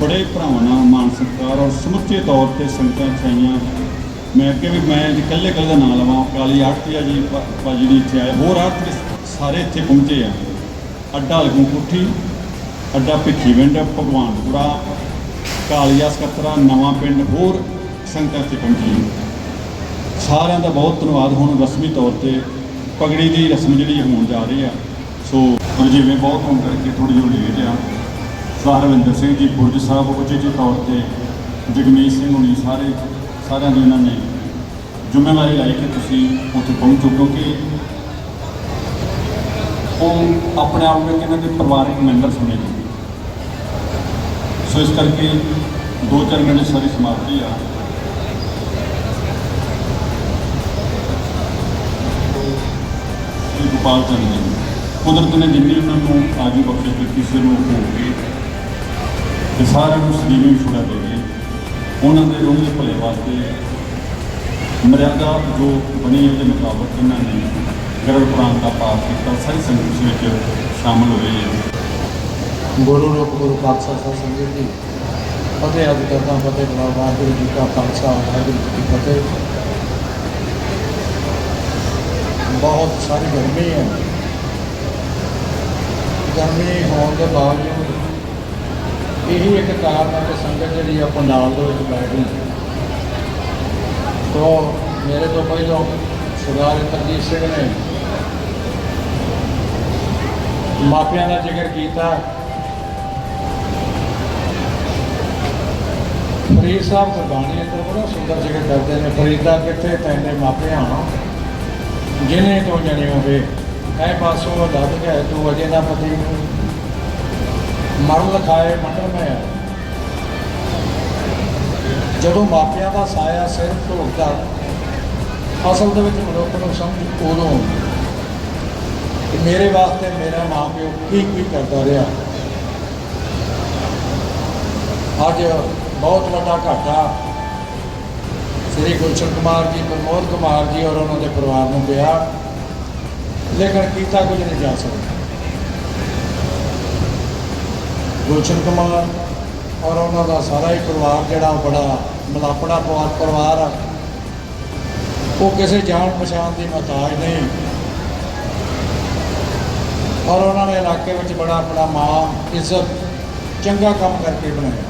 ਬੜੇ ਭਰਾਵਾਂ ਨਾਲ ਮਾਨ ਸਤਿਕਾਰ ਔਰ ਸਮੁੱਚੇ ਤੌਰ ਤੇ ਸੰਗਤਾਂ ਚਾਈਆਂ ਮੈਂ ਅੱਗੇ ਵੀ, ਮੈਂ ਇਕੱਲੇ ਇਕੱਲੇ ਦਾ ਨਾਂ ਲਵਾਂ। ਕਾਲੀ ਆਰਤੀਆ ਜੀ, ਭਾ- ਭਾਜੀ ਦੀ ਇੱਥੇ ਆਏ। ਹੋਰ ਆਰਤੀ ਸਾਰੇ ਇੱਥੇ ਪਹੁੰਚੇ ਆ। ਅੱਡਾ ਲਗੂ ਕੋਠੀ, ਅੱਡਾ ਭਿੱਖੀਵਿੰਡ ਭਗਵਾਨਪੁਰਾ ਕਾਲੀਆ ਸਕੱਤਰਾ ਨਵਾਂ ਪਿੰਡ, ਹੋਰ ਸੰਗਤਾਂ 'ਤੇ ਪਹੁੰਚੀਆਂ ਸਾਰਿਆਂ ਦਾ ਬਹੁਤ ਧੰਨਵਾਦ। ਹੁਣ ਰਸਮੀ ਤੌਰ ਤੇ ਪਗੜੀ ਦੀ ਰਸਮ ਜਿਹੜੀ ਹੋਣ ਜਾ ਰਹੀ ਆ। ਸੋ ਜਿਵੇਂ ਬਹੁਤ ਹੋਣ ਕਰਕੇ ਥੋੜੀ ਜਿਹੀ ਲੇਟ ਆ। ਸਰਵਿੰਦਰ ਸਿੰਘ ਜੀ ਪੁਰਜ ਸਾਹਿਬ ਉਚੇਚੇ ਤੌਰ ਤੇ ਜਗਮੀਤ ਸਿੰਘ ਹੁਣੀ ਸਾਰੇ, ਸਾਰਿਆਂ ਦੀ ਇਹਨਾਂ ਨੇ ਜ਼ਿੰਮੇਵਾਰੀ ਲਈ ਕਿ ਤੁਸੀਂ ਉੱਥੇ ਪਹੁੰਚੋ ਕਿਉਂਕਿ ਉਹ ਆਪਣੇ ਆਪ ਵਿੱਚ ਇਹਨਾਂ ਦੇ ਪਰਿਵਾਰਕ ਮੈਂਬਰ ਸੁਣੇ ਜੀ ਸੋ ਇਸ ਕਰਕੇ ਦੋ ਚਾਰ ਮਿੰਟ ਸਾਰੀ ਸਮਾਪਤੀ ਆ। ਸ਼੍ਰੀ ਗੋਪਾਲ ਚੰਦ ਜੀ, ਕੁਦਰਤ ਨੇ ਜਿੰਨੀ ਉਹਨਾਂ ਨੂੰ ਆਜੂ ਬਖਸ਼ਿਸ਼ ਦਿੱਤੀ ਸੀ, ਉਹਨੂੰ ਹੋ ਕੇ ਤੇ ਸਾਰਿਆਂ ਨੂੰ ਸਲੀਮੀ ਛੁੜਾ ਦੇ ਗਏ ਉਹਨਾਂ ਦੇ ਰੂਹ ਦੇ ਭਲੇ ਵਾਸਤੇ ਮਰਿਆਦਾ ਜੋ ਬਣੀ ਉਹਦੇ ਮੁਤਾਬਕ ਇਹਨਾਂ ਨੇ ਗਰਲ ਪ੍ਰਾਂਤ ਦਾ ਪਾਠ ਕੀਤਾ ਸਹੀ ਸੰਗਤ ਵਿੱਚ ਸ਼ਾਮਲ ਹੋਏ ਹੈ। ਗੁਰੂ ਰੂਪ, ਗੁਰੂ ਖਾਲਸਾ ਸਾਹਿਬ ਸੰਗਤ ਜੀ, ਫਤਿਹ ਅੱਜ ਕਰਦਾ ਫਤਿਹ ਬੁਲਾ ਵਾਹਿਗੁਰੂ ਜੀ ਕਾ ਖਾਲਸਾ, ਵਾਹਿਗੁਰੂ ਜੀ ਕੀ ਫਤਿਹ। ਬਹੁਤ ਸਾਰੀ ਗਰਮੀ ਹੈ। ਗਰਮੀ ਹੋਣ ਦੇ ਬਾਵਜੂਦ ਇਹੀ ਇੱਕ ਕਾਰਨ ਹੈ ਕਿ ਸੰਗਤ ਜਿਹੜੀ ਆ ਪੰਡਾਲ ਦੇ ਵਿੱਚ ਬੈਠ ਗਈ ਤੋ ਮੇਰੇ ਤੋਂ ਪਹਿਲਾਂ ਸਰਦਾਰ ਇੰਦਰਜੀਤ ਸਿੰਘ ਨੇ ਮਾਪਿਆਂ ਦਾ ਜ਼ਿਕਰ ਕੀਤਾ। ਫਰੀਦ ਸਾਹਿਬ ਗੁਰਬਾਣੀ ਅੰਦਰ ਬੜਾ ਸੁੰਦਰ ਜ਼ਿਕਰ ਕਰਦੇ ਨੇ। ਫਰੀਦਾ ਕਿੱਥੇ ਤੈਨੇ ਮਾਪਿਆਂ ਜਿਨੇ ਤੋਂ ਜਣੇ ਹੋਵੇ, ਐ ਪਾਸੋਂ ਲੱਭ ਗਿਆ ਤੂੰ ਅਜੇ ਦਾ ਪਤੀ ਮਰਨ ਲਖਾਏ ਮੰਡਲ ਮੈਂ ਜਦੋਂ ਮਾਪਿਆਂ ਦਾ ਸਾਇਆ ਸਿਰ ਢੋਕਦਾ ਅਸਲ ਦੇ ਵਿੱਚ ਮਨੁੱਖ ਨੂੰ ਸਮਝ ਉਦੋਂ ਕਿ ਮੇਰੇ ਵਾਸਤੇ ਮੇਰਾ ਮਾਂ ਪਿਓ ਕੀ ਕੀ ਕਰਦਾ ਰਿਹਾ। ਅੱਜ ਬਹੁਤ ਵੱਡਾ ਘਾਟਾ ਸ੍ਰੀ ਗੁਲਸ਼ਨ ਕੁਮਾਰ ਜੀ, ਪ੍ਰਮੋਦ ਕੁਮਾਰ ਜੀ ਔਰ ਉਹਨਾਂ ਦੇ ਪਰਿਵਾਰ ਨੂੰ ਪਿਆ। ਲੇਕਿਨ ਕੀਤਾ ਕੁਝ ਨਹੀਂ ਜਾ ਸਕਦਾ। ਗੁਲਸ਼ਨ ਕੁਮਾਰ ਔਰ ਉਹਨਾਂ ਦਾ ਸਾਰਾ ਹੀ ਪਰਿਵਾਰ ਜਿਹੜਾ ਉਹ ਬੜਾ ਮਲਾਪੜਾ ਪਰਿਵਾਰ ਪਰਿਵਾਰ ਆ। ਉਹ ਕਿਸੇ ਜਾਣ ਪਛਾਣ ਦੀ ਮਹਤਾਜ ਨਹੀਂ। ਔਰ ਉਹਨਾਂ ਨੇ ਇਲਾਕੇ ਵਿੱਚ ਬੜਾ ਆਪਣਾ ਮਾਂ, ਇੱਜ਼ਤ, ਚੰਗਾ ਕੰਮ ਕਰਕੇ ਬਣਾਇਆ।